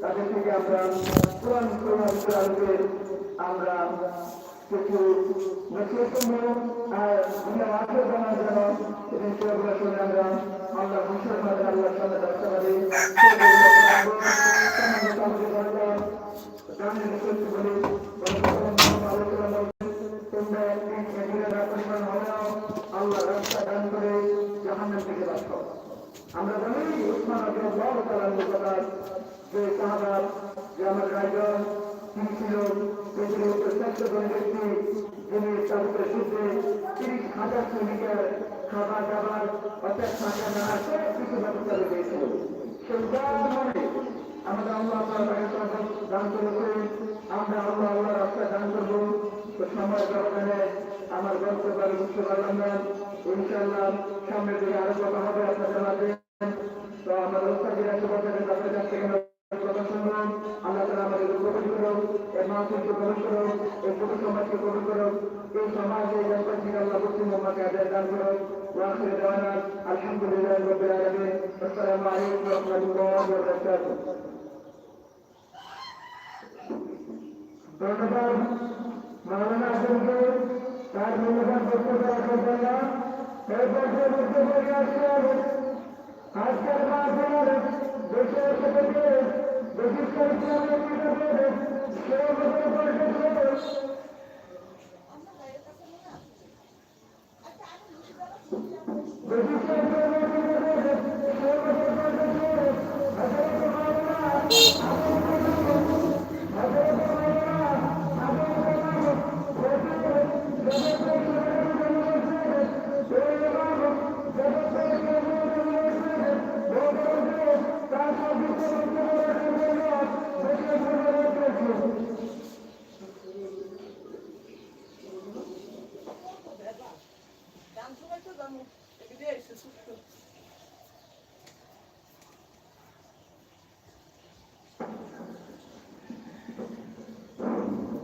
তাদের থেকে আমরা কোরআন কোরআন কোরআনকে আমরা কিছু মাঠে জানা যেন এবং সেগুলো শুনে আমরা আল্লাহ খুশির মাঝে আল্লাহর সামনে রাখতে পারি আল্লাহ রাস্তা দান করে আমরা জানি উসমান কথা যে সাহাবা, যে আমার রাজন তিনি ছিল পৃথিবীর শ্রেষ্ঠ জন ব্যক্তি, যিনি উপরে শুদ্ধে তিরিশ হাজার শ্রমিকের খাবার দাবার, অর্থাৎ থাকা না সব কিছু ব্যবস্থা রেখেছিল আমরা আল্লাহ দান করেছে আমরা আল্লাহ আল্লাহ রাস্তা দান করব। সময় ব্যবধানে আমার বক্তব্য বুঝতে পারলাম না। ইনশাআল্লাহ সামনের দিকে আরও কথা হবে আপনাদের মাঝে। তো আমার তার আজকের মাহফিলের দেশের